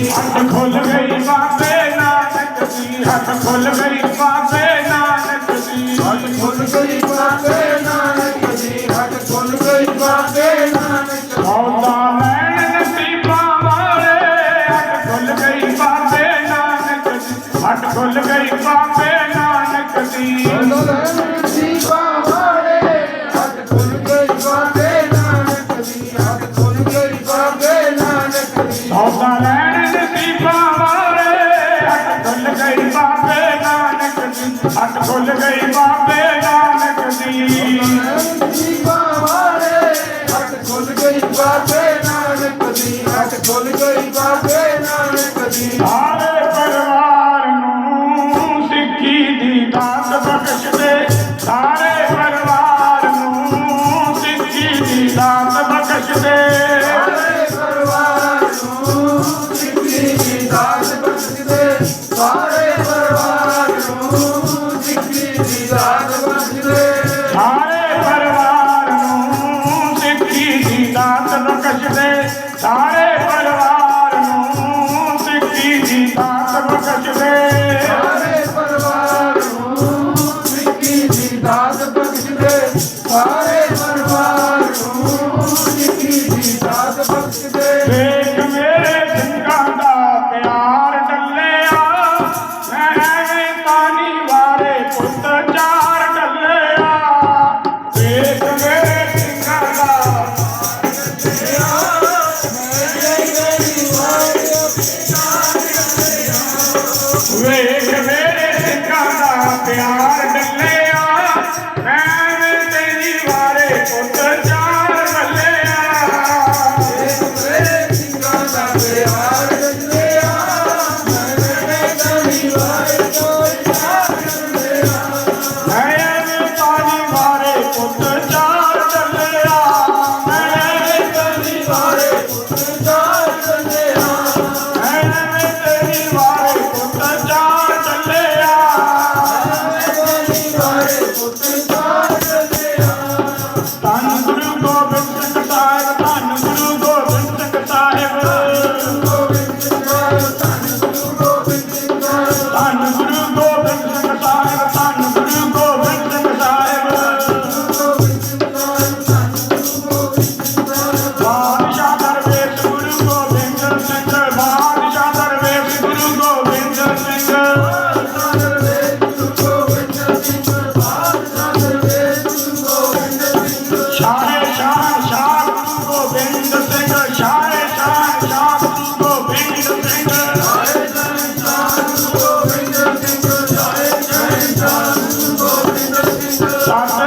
ਦੀ ਹੱਥ ਖੁੱਲ ਗਈ ਬਾਬੇ ਨਾਨਕ ਦੀ ਹੱਥ ਖੁੱਲ ਗਈ ਬਾਬੇ ਨਾਨਕ ਦੀ ਹੱਥ ਖੁੱਲ ਗਈ ਬਾਬੇ ਨਾਨਕ ਦੀ ਹੱਥ ਖੁੱਲ ਗਈ ਬਾਬੇ ਨਾਨਕ ਆਉਂਦਾ ਲੈਣ ਨਸੀਬਾਂ ਵਾਲੇ, ਹੱਥ ਖੁੱਲ ਗਈ ਬਾਬੇ ਨਾਨਕ ਦੀ ਹੱਥ ਖੁੱਲ ਗਈ ਬਾਬੇ ਨਾਨਕ ਦੀ ਆਉਂਦਾ ਲੈਣ ਨਸੀਬਾਂ ਵਾਲੇ, ਹੱਥ ਖੁੱਲ ਗਈ ਬਾਬੇ ਨਾਨਕ ਦੀ ਹੱਥ ਗਈ ਬਾਬੇ ਨਾਨਕ ਦੀ ਹੱਟ ਖੁੱਲ ਗਈ ਬਾਬੇ ਨਾਨਕ ਦੀ ਸੀਵਾ ਵਾਲੇ ਹਟ ਖੁੱਲ ਗਈ ਬਾਬੇ ਨਾਨਕ ਦੀ ਹਟ ਖੁੱਲ ਗਈ ਬਾਬੇ ਨਾਨਕ ਦੀ ਸਾਰੇ ਪਰਿਵਾਰ ਨੂੰ ਸਿੱਖੀ ਦੀ ਦਾਤ ਬਖਸ਼ ਦੇ ਸਾਰੇ ਪਰਿਵਾਰ ਨੂੰ ਸਿੱਖੀ ਦੀ ਦਾਤ ਬਖਸ਼ ਦੇ ਸਾਰੇ ਪਰਿਵਾਰ ਨੂੰ ਸਿੱਖੀ ਦੀ ਦਾਤ ਬਖਸ਼ ਸਾਰੇ ਪਰਿਵਾਰ ਨੂੰ ਸਿੱਖੀ ਦੀ ਦਾਤ ਬਖਸ਼ Santo சாட்சி